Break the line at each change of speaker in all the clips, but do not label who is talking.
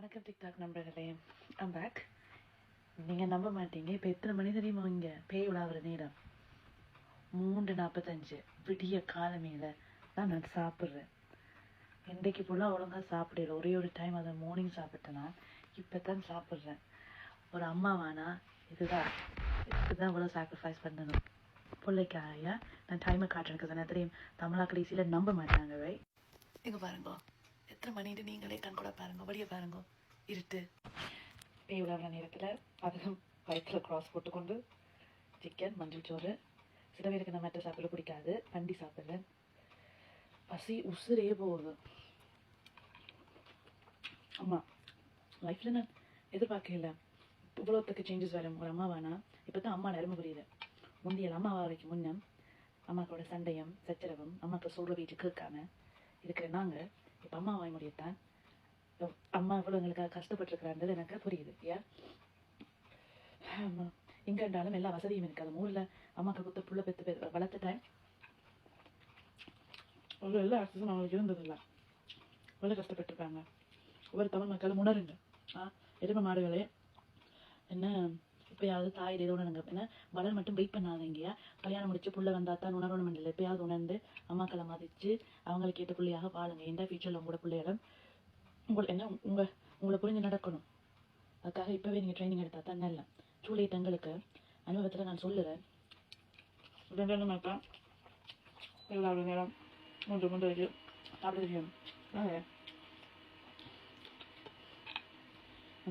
வணக்கம் TikTok நம்பர்களே I'm back நீங்கள் நம்ப மாட்டீங்க. இப்போ எத்தனை மணி தெரியுமா இங்கே? பேய் விழாவிற நேரம். மூன்று நாற்பத்தஞ்சு விடிய காலமையில் தான் நான் சாப்பிட்றேன். இன்றைக்கு ஃபுல்லாக ஒழுங்காக சாப்பிடல. ஒரே ஒரு டைம் அதை மார்னிங் சாப்பிட்டேன்னா இப்போ தான் சாப்பிட்றேன். ஒரு அம்மாவானா? இதுதான். இதுதான் இவ்வளோ சாக்ரிஃபைஸ் பண்ணணும். பிள்ளைக்காக நான் டைமை காட்டுறேன். எனக்கு தெரியும் தமிழா கடைசியில் நம்ப மாட்டாங்க வை இங்கே பாருங்க. எத்தனை மணிட்டு நீங்களே கண் கூட பாருங்க வழிய பாருங்க. இருட்டு. பேய் விளையாடுற நேரத்தில் அதுவும் வயிற்றில் கிராஸ் போட்டுக்கொண்டு சிக்கன் மஞ்சள் சோறு. சில பேருக்கு நான் மற்ற சாப்பிட பிடிக்காது. வண்டி சாப்பிட்றேன் பசி உசுரே போகுது. ஆமாம் லைஃப்பில் நான் எதிர்பார்க்கல இவ்வளோத்துக்கு சேஞ்சஸ் வரும். ஒரு அம்மா வேணா. இப்போ தான் அம்மா நிறம புரியுது. முந்தைய அம்மா வரைக்கும் முன்னம். அம்மாக்களோட சண்டையும் சச்சரவும் அம்மாக்கள் சொல்கிற வீட்டு கேட்காம இருக்கிற நாங்கள் இப்போ அம்மா வாய் முடியத்தான் அம்மா இவ்வளோ எங்களுக்காக கஷ்டப்பட்டுருக்குறான்றது எனக்கு புரியுது ஏன் ஆமாம் எங்கே இருந்தாலும் எல்லா வசதியும் இருக்காது ஊரில் அம்மாவுக்கு குத்த புள்ள பெற்று பெ வளர்த்த ஒரு எல்லா ஆக்சஸும் அவங்களுக்கு இருந்ததில்ல. இவ்வளோ கஷ்டப்பட்டிருப்பாங்க ஒவ்வொரு தமிழ் மக்களும் உணருங்க. ஆ எருமை மாடுகளே என்ன எப்பயாவது தாய் ஏதோ உணருங்க வளர் மட்டும் வெயிட் பண்ணாதீங்க. கல்யாணம் முடிச்சு புள்ள வந்தா தான் உணரணும் இல்லை எப்பயாவது உணர்ந்து அம்மாக்களை மதிச்சு அவங்களுக்கு ஏற்ற பிள்ளையாக வாழுங்க. எந்த ஃபியூச்சரில் உங்களோட பிள்ளையிடம் உங்களுக்கு என்ன உங்க உங்களை புரிஞ்சு நடக்கணும். அதுக்காக இப்போவே நீங்கள் ட்ரைனிங் எடுத்தா தான் நல்ல சூளை தங்களுக்கு அனுபவத்தில் நான் சொல்லுறேன். ரெண்டு மாட்டா நேரம் மூன்று மூன்று வரைக்கும் சாப்பிட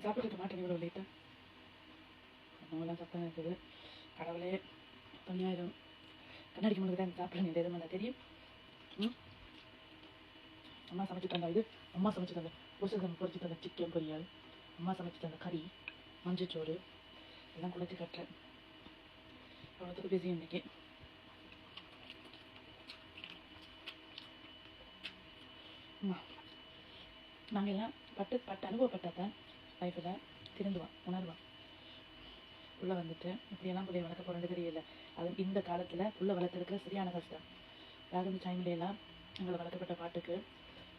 சாப்பிட்டுக்க மாட்டேன் இவ்வளோ லேட்டாக அவங்களாம் சத்தம் இருக்குது கடவுளே தொண்ணாயிரம் கண்ணாடிக்கு முன்னாடி தான் சாப்பிட எதுவும் நல்லா தெரியும். அம்மா சமைச்சு தந்த இது. அம்மா சமைச்சு தந்த புருஷன் பொறிச்சு தந்த சிக்கன் பொரியல். அம்மா சமைச்சு தந்த கறி மஞ்சச்சோறு. எல்லாம் குளிச்சு கட்டுறேன். அவ்வளோத்துக்கு பிஸி இன்னைக்கு. நாங்கள் எல்லாம் பட்டு பட்டு அனுபவப்பட்டாதான் லைஃப்பில் திருந்துவான் உணர்வான் புள்ள வந்துட்டு இப்படியெல்லாம் பிள்ளைய வளர்க்க போகிறது தெரியல. அது இந்த காலத்தில் உள்ள வளர்த்துருக்கிற சரியான கஷ்டம். ராகவி சாய்மிலையெல்லாம் எங்களை வளர்க்கப்பட்ட பாட்டுக்கு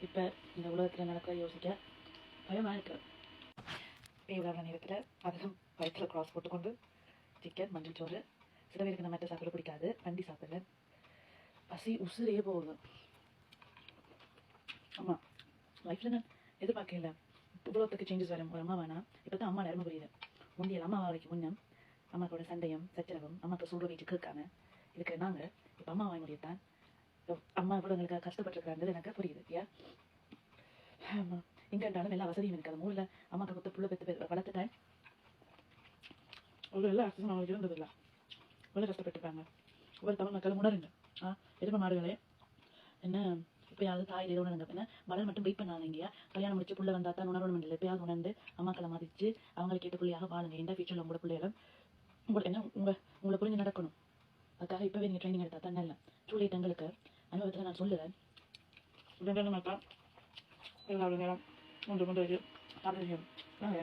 இப்போ இந்த உலகத்தில் நடக்க யோசிக்க பயமாக இருக்கு. பேய் விளையாடுற நேரத்தில் அதிகம் வயிற்றில் க்ராஸ் போட்டுக்கொண்டு சிக்கன் மஞ்சள் சோறு சில பேருக்கு நம்ம சாப்பிட பிடிக்காது. வண்டி சாப்பிடல. பசி உசுரே போகுது. ஆமாம் லைஃப்பில் நான் எதிர்பார்க்கல. இவ்வளோத்துக்கு சேஞ்சஸ் வரும் ஒரு அம்மா வேணாம். இப்போ தான் அம்மா நிறம புரியுது. முந்தைய அம்மா வரைக்கும் முன்னே அம்மாவோட சண்டையும் சச்சரவும் அம்மாக்கள் சொல்கிற வீட்டு கேட்காம இருக்கிற நாங்கள் இப்போ அம்மா வாங்கி முடியத்தான். அம்மா இவ்வளோ எங்களுக்காக கஷ்டப்பட்டுருக்கான்றது எனக்கு புரியுது ஏன் ஆமாம் எங்கே இருந்தாலும் எல்லா வசதியும் இருக்காது ஊரில் அம்மாக்கள் கொடுத்து புள்ள பெற்று வளர்த்துட்டேன். டைம் ஒரு எல்லா அக்சஸும் அவங்களுக்கு இருந்ததில்ல. இவ்வளோ கஷ்டப்பட்டுருப்பாங்க ஒவ்வொரு தமிழ் மக்களும் உணருங்க. ஆ எதிர்ப்பு மாடுகளே? என்ன எப்பயாவது தாய் இதை உணருங்க. அப்படின்னா மலர் மட்டும் வெயிட் பண்ணாதீங்க கல்யாணம் முடிச்சு புள்ள வந்தா தான் உணரணும் இல்லை. எப்பயாவது உணர்ந்து அம்மாக்களை மதிச்சு அவங்களுக்கு ஏற்ற பிள்ளையாக வாழுங்க. எந்த ஃபியூச்சரில் உங்களோட பிள்ளைகளும் உங்களுக்கு என்ன உங்க உங்களை புரிஞ்சு நடக்கணும். அதுக்காக இப்போவே நீங்கள் ட்ரைனிங் எடுத்தா தான் நல்ல சூளை தங்களுக்கு அனுபவத்தில் நான் சொல்லுறேன் ரெண்டு மாட்டா எல்லாரும் நேரம் மூன்று மூன்று வரைக்கும் சாப்பிட தெரியும் நான்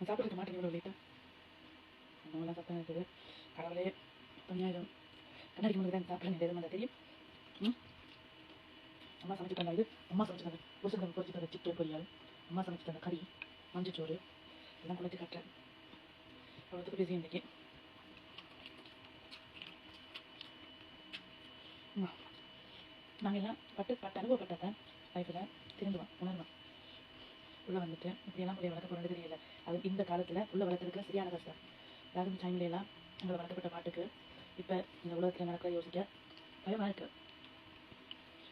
சாப்பிட்டுக்க மாட்டேன் இவ்வளோ லேட்டாக நம்மளாம் சத்தம் இருக்குது. கடவுளே தொண்ணாயிரம் கண்ணாடி முன்னாடி தான் சாப்பிட எதுவும் தெரியும். ம்? அம்மா சமைச்சு தந்த இது அம்மா சமைச்சு தந்த புருஷன் பொறிச்சு தந்த சிக்கன் பொரியல் அம்மா சமைச்சு தந்த கறி மஞ்சச்சோறு எல்லாம் குளிச்சு காட்டுறேன் அவ்வளோத்துக்கு பிஸி இன்றைக்கி நாங்கள் எல்லாம் பட்டு பட்டு அனுபவப்பட்டா லைஃப்பில் திருந்துவான் உணர்வோம் உள்ளே வந்துட்டு இப்படியெல்லாம் பிள்ளைய வளர்க்க போகிறது தெரியல. அது இந்த காலத்தில் உள்ள வளர்த்துருக்கிற சரியான கஷ்டம். ராகவி டைம்ல எல்லாம் எங்களை வளர்க்கப்பட்ட பாட்டுக்கு இப்போ இந்த உலகத்தில் நடக்கிற யோசிக்க பயமாக இருக்கு.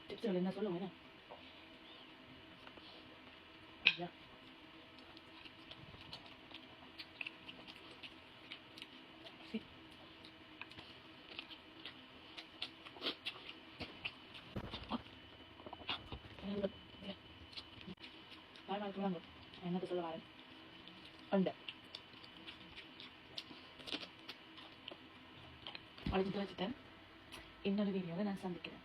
டிப்ஸ்கள் என்ன சொல்லுங்க என்ன? பயமா இருக்கு சொல்ல வரேன்? உண்டு அழைச்சிட்டு வச்சுட்டேன். இன்னொரு வீடியோவில் நான் சந்திக்கிறேன்.